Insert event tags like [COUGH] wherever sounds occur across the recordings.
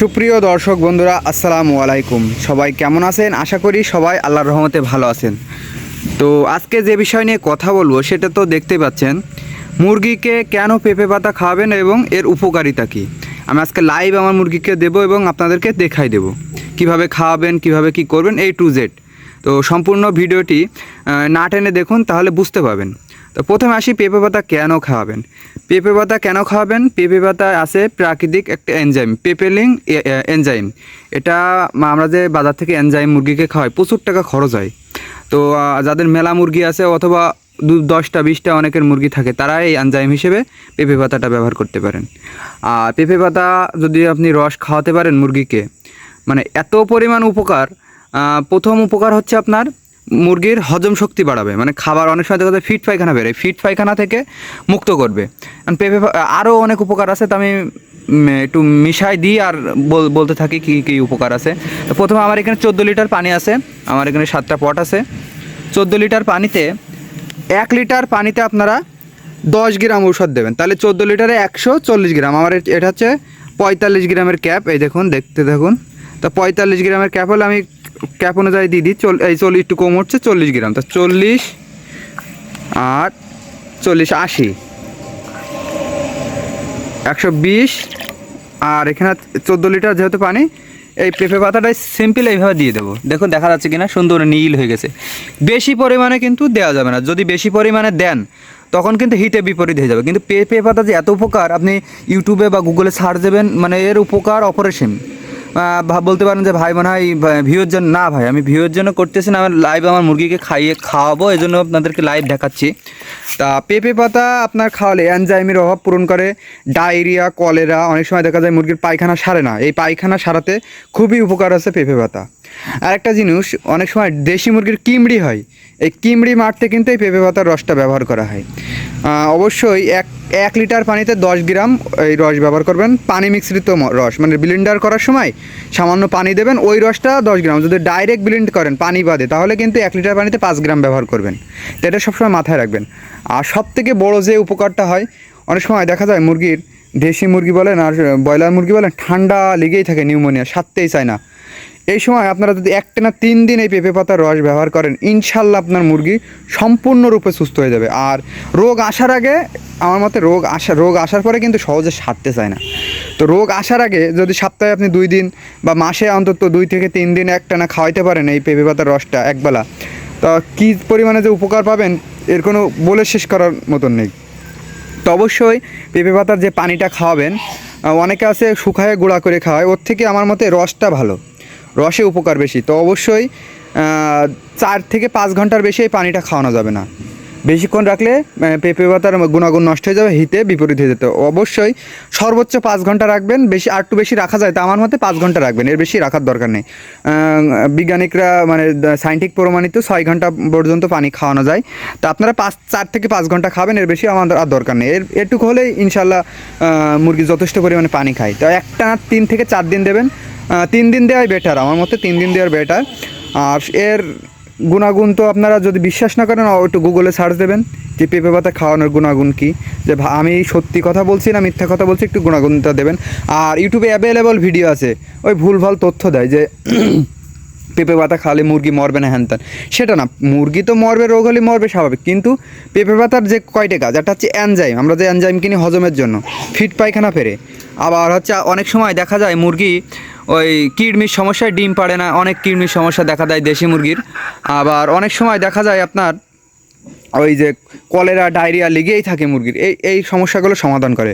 সুপ্রিয় দর্শক বন্ধুরা, আসসালামু আলাইকুম। সবাই কেমন আছেন? আশা করি সবাই আল্লাহর রহমতে ভালো আছেন। তো আজকে যে বিষয় নিয়ে কথা বলব, সেটা তো দেখতে পাচ্ছেন, মুরগিকে কেন পেঁপে পাতা খাওয়াবেন এবং এর উপকারিতা কী? আমি আজকে লাইভ আমার মুরগিকে দেবো এবং আপনাদেরকে দেখাই দেবো। কীভাবে খাওয়াবেন, কীভাবে কি করবেন এই টু জেড তো সম্পূর্ণ ভিডিওটি না টেনে দেখুন, তাহলে বুঝতে পারবেন। তো প্রথমে আসি পেঁপে পাতা কেন খাওয়াবেন? পেঁপে পাতা কেন খাওয়াবেন? পেঁপে পাতা আছে প্রাকৃতিক একটা এনজাইম পেপেলিং এনজাইম এটা আমরা যে বাজার থেকে এনজাইম মুরগিকে খাওয়াই, প্রচুর টাকা খরচ হয়। তো যাদের মেলা মুরগি আছে অথবা দু, দশটা, বিশটা অনেকের মুরগি থাকে তারা এই এনজাইম হিসেবে পেঁপে পাতাটা ব্যবহার করতে পারেন। আর পেঁপে পাতা যদি আপনি রস খাওয়াতে পারেন মুরগিকে মানে এত পরিমাণ উপকার প্রথম উপকার হচ্ছে আপনার মুরগির হজম শক্তি বাড়াবে। মানে খাবার অনেক সময় দেখা যায় ফিট পায়খানা বেরোয়। ফিট পায়খানা থেকে মুক্ত করবে। কারণ পেঁপে আরও অনেক উপকার আছে, তো আমি একটু মিশাই দিই আর বলতে থাকি কী কী উপকার আছে। তো প্রথমে আমার এখানে চোদ্দ লিটার পানি আছে। আমার এখানে সাতটা পট আছে। চোদ্দ লিটার পানিতে এক লিটার পানিতে আপনারা দশ গ্রাম ঔষধ দেবেন। তাহলে চোদ্দ লিটারে একশো চল্লিশ গ্রাম। আমার এটা হচ্ছে পঁয়তাল্লিশ গ্রামের ক্যাপ। এই দেখুন, দেখতে দেখুন তো পঁয়তাল্লিশ গ্রামের ক্যাপ হলে আমি ক্যাপ অনুযায়ী দিয়ে দিই, চল এই চল্লিশ একটু কম হচ্ছে, চল্লিশ গ্রাম। তো চল্লিশ আর চল্লিশ আশি। একশো বিশ। আর এখানে চোদ্দ লিটার যেহেতু পানি, এই পেঁপে পাতাটাই সিম্পল এইভাবে দিয়ে দেবো। দেখুন, দেখা যাচ্ছে কিনা, সুন্দর নীল হয়ে গেছে। বেশি পরিমাণে কিন্তু দেওয়া যাবে না। যদি বেশি পরিমাণে দেন, তখন কিন্তু হিতে বিপরীত হয়ে যাবে। কিন্তু পেঁপে পাতা যে এত উপকার, আপনি ইউটিউবে বা গুগলে সার্চ দেবেন মানে এর উপকার অপারেশন বলতে পারেন যে ভাই মনে হয় ভিউর জন্য না ভাই, আমি ভিউর জন্য করতেছি না আমার লাইভ আমার মুরগিকে খাইয়ে খাওয়াবো এই জন্য আপনাদেরকে লাইভ দেখাচ্ছি। তা পেঁপে পাতা আপনার খাওয়ালে অ্যানজাইমের অভাব পূরণ করে ডায়রিয়া কলেরা অনেক সময় দেখা যায় মুরগির পায়খানা সারে না। এই পায়খানা সারাতে খুবই উপকার আছে পেঁপে পাতা। আর একটা জিনিস, অনেক সময় দেশি মুরগির কিমড়ি হয়। এই কিমড়ি মারতে কিন্তু এই পেঁপে পাতার রসটা ব্যবহার করা হয়। অবশ্যই এক এক লিটার পানিতে দশ গ্রাম এই রস ব্যবহার করবেন। পানি মিশ্রিত রস মানে ব্লেন্ডার করার সময় সামান্য পানি দেবেন। ওই রসটা দশ গ্রাম, যদি ডাইরেক্ট ব্লেন্ড করেন পানি বাদে, তাহলে কিন্তু এক লিটার পানিতে পাঁচ গ্রাম ব্যবহার করবেন। তো এটা সবসময় মাথায় রাখবেন। আর সব থেকে বড়ো যে উপকারটা হয়, অনেক সময় দেখা যায় মুরগির, দেশি মুরগি বলেন আর, ব্রয়লার মুরগি বলেন, ঠান্ডা লেগেই থাকে, নিউমোনিয়া সারতেই চায় না। এই সময় আপনারা যদি একটা না তিন দিন এই পেঁপে পাতার রস ব্যবহার করেন, ইনশাল্লাহ আপনার মুরগি সম্পূর্ণরূপে সুস্থ হয়ে যাবে। আর রোগ আসার আগে, আমার মতে রোগ আসা, রোগ আসার পরে কিন্তু সহজে সারতে চায় না। তো রোগ আসার আগে যদি সপ্তাহে আপনি দুই দিন বা মাসে অন্তত দুই থেকে তিন দিন একটা না খাওয়াইতে পারেন এই পেঁপে পাতার রসটা একবেলা, তা কী পরিমাণে যে উপকার পাবেন, এর কোনো বলে শেষ করার মতন নেই। তো অবশ্যই পেঁপে পাতার যে পানিটা খাওয়াবেন অনেকে আছে শুকায় গুঁড়া করে খাওয়ায়, ওর থেকে আমার মতে রসটা ভালো। রসে উপকার বেশি। তো অবশ্যই চার থেকে পাঁচ ঘণ্টার বেশি এই পানিটা খাওয়ানো যাবে না। বেশিক্ষণ রাখলে পেঁপে পাতার গুণাগুণ নষ্ট হয়ে যাবে, হিতে বিপরীত হয়ে যেতে। অবশ্যই সর্বোচ্চ পাঁচ ঘণ্টা রাখবেন, বেশি, আর একটু বেশি রাখা যায় তো আমার মতে পাঁচ ঘণ্টা রাখবেন, এর বেশি রাখার দরকার নেই। বিজ্ঞানিকরা মানে সাইন্টিফিক প্রমাণিত ছয় ঘণ্টা পর্যন্ত পানি খাওয়ানো যায়। তো আপনারা পাঁচ, চার থেকে পাঁচ ঘণ্টা খাবেন, এর বেশি আমাদের আর দরকার নেই। এর, এটুকু হলেই ইনশাল্লাহ মুরগি যথেষ্ট পরিমাণে পানি খায়। তো একটা তিন থেকে চার দিন দেবেন তিন দিন দেওয়াই বেটার আমার মতে তিন দিন দেওয়ার বেটার আর এর গুণাগুণ তো আপনারা যদি বিশ্বাস না করেন, একটু গুগলে সার্চ দেবেন, যে পেঁপে পাতা খাওয়ানোর গুণাগুণ কী। যে আমি সত্যি কথা বলছি না মিথ্যা কথা বলছি, একটু গুণাগুণটা দেবেন। আর ইউটিউবে অ্যাভেলেবল ভিডিও আছে, ওই ভুলভাল তথ্য দেয় যে [CLEARS THROAT] পেঁপে পাতা খাওয়ালে মুরগি মরবে না, হ্যান সেটা না, মুরগি তো মরবে, রোগ হলে মরবে, স্বাভাবিক। কিন্তু পেঁপে পাতার যে কয়টা কাজ, একটা হচ্ছে অ্যানজাইম আমরা যে অ্যানজাইম কিনি হজমের জন্য, ফিট পায়খানা ফেরে। আবার হচ্ছে অনেক সময় দেখা যায় মুরগি ওই কিডনির সমস্যায় ডিম পাড়ে না, অনেক কিডনির সমস্যা দেখা দেয় দেশি মুরগির। আবার অনেক সময় দেখা যায় আপনার ওই যে কলেরা, ডায়রিয়া লেগেই থাকে মুরগির। এই এই সমস্যাগুলো সমাধান করে।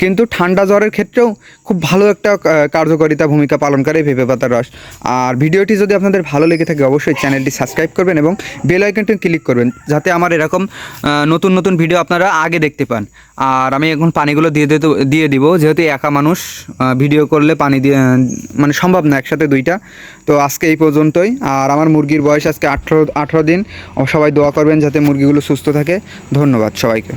কিন্তু ঠান্ডা জ্বরের ক্ষেত্রেও খুব ভালো একটা কার্যকারিতা ভূমিকা পালন করে পেঁপে পাতার রস। আর ভিডিওটি যদি আপনাদের ভালো লেগে থাকে, অবশ্যই চ্যানেলটি সাবস্ক্রাইব করবেন এবং বেল আইকনটি ক্লিক করবেন, যাতে আমার এরকম নতুন নতুন ভিডিও আপনারা আগে দেখতে পান। আর আমি এখন পানিগুলো দিয়ে দিতে, দিয়ে দিব, যেহেতু একা মানুষ ভিডিও করলে পানি দিয়ে মানে সম্ভব না একসাথে দুইটা। তো আজকে এই পর্যন্তই। আর আমার মুরগির বয়স আজকে আঠেরো আঠেরো দিন। সবাই দোয়া করবেন যাতে মুরগিগুলো সুস্থ থাকে। ধন্যবাদ সবাইকে।